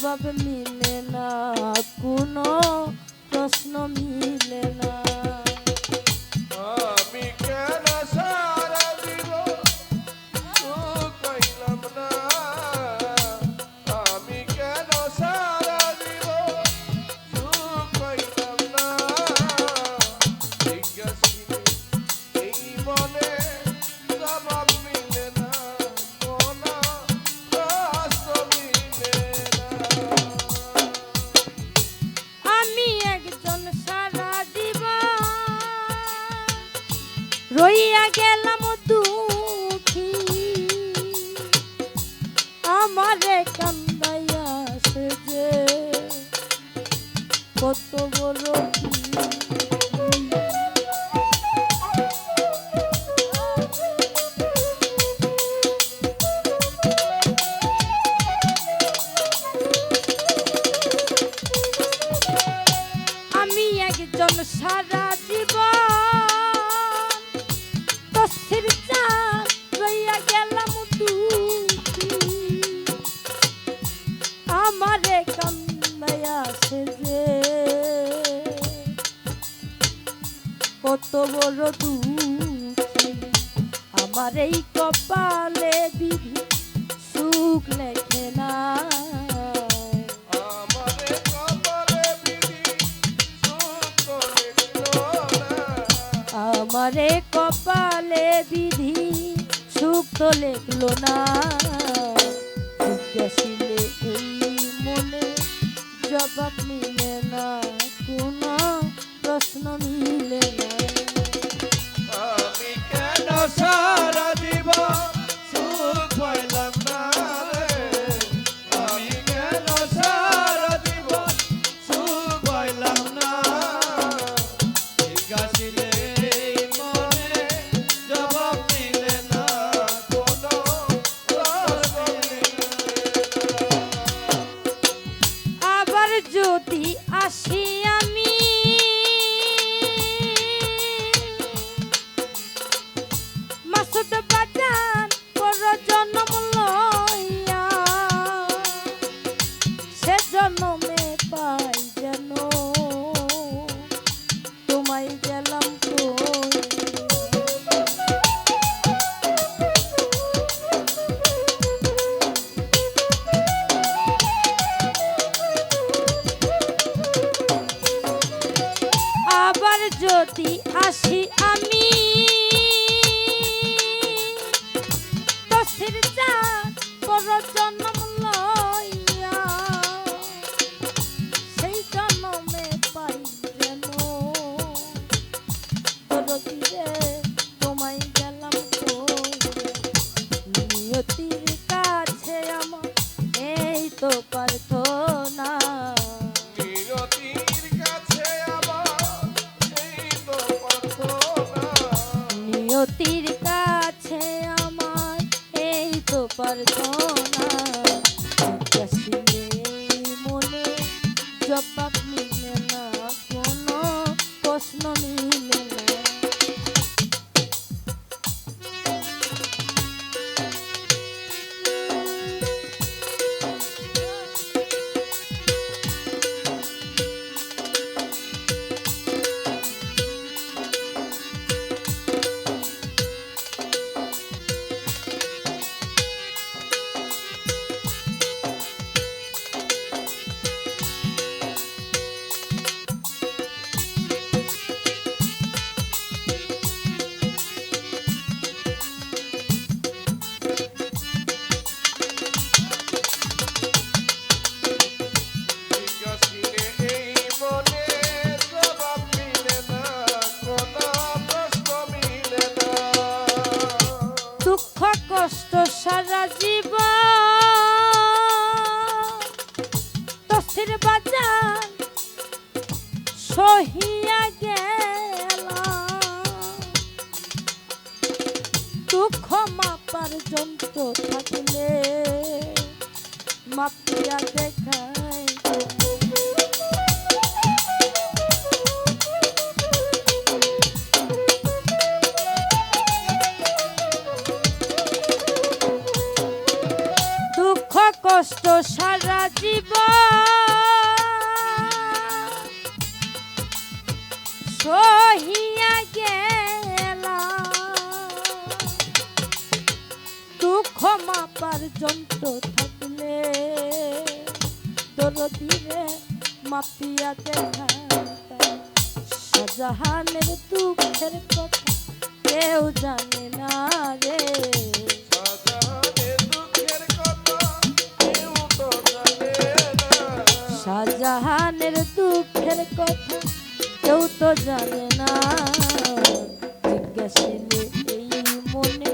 জবাব মিলে না কোনো প্রশ্ন মিলে না। সারা বড় তুমি আমার এই কপালে দিদি সুখ লেখে না। আমারে কপালে বিধি সুখ তো লেখলো না। জবাব মিলে না কোনো। প্রশ্ন মিলে। আমি কেন সা 七 মিলে না কষ্ট সারা জীব তসির বাজার সহিয়া গেল দুঃখ মাপার যন্ত্র থাকলে মাপিয়া দেখা কষ্ট সারা জীবন সহিয়া গেলাম। দুঃখ মাপার যন্ত্র থাকলে তোর দিলে মাপিয়া দেখা শাহজাহানের দুঃখের কথা কেউ জানে না রে। দুঃখের কথা কেউ তো জানে না। জিজ্ঞাসিলে এই মনে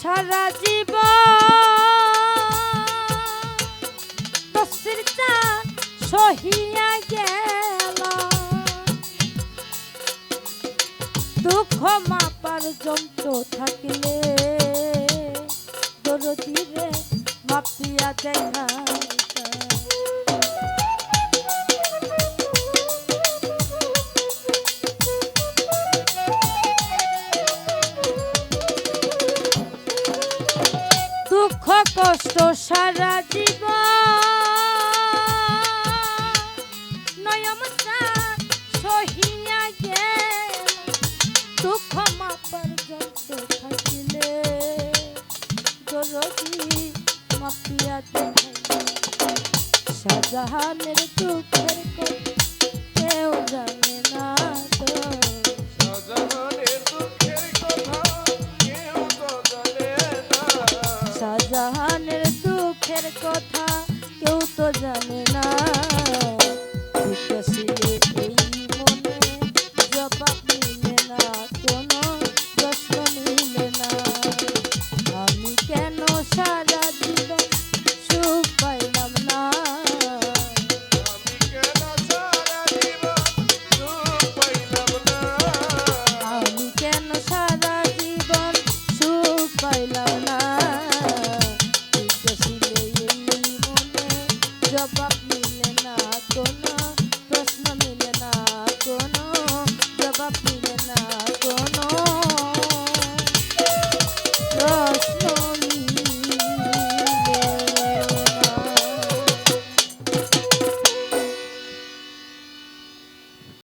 সারা জীব তসির সহিয়া গেল। দুঃখ মাপার যন্ত্র থাকলে দরদিরে মাপিয়া দুঃখ সারা জীব নয়ম সহিয়া গেল। দুঃখ মাপার যন্ত্র থাকিলে। দরদি মাপিয়া শাহজাহানের দুঃখের কেউ জানে জানে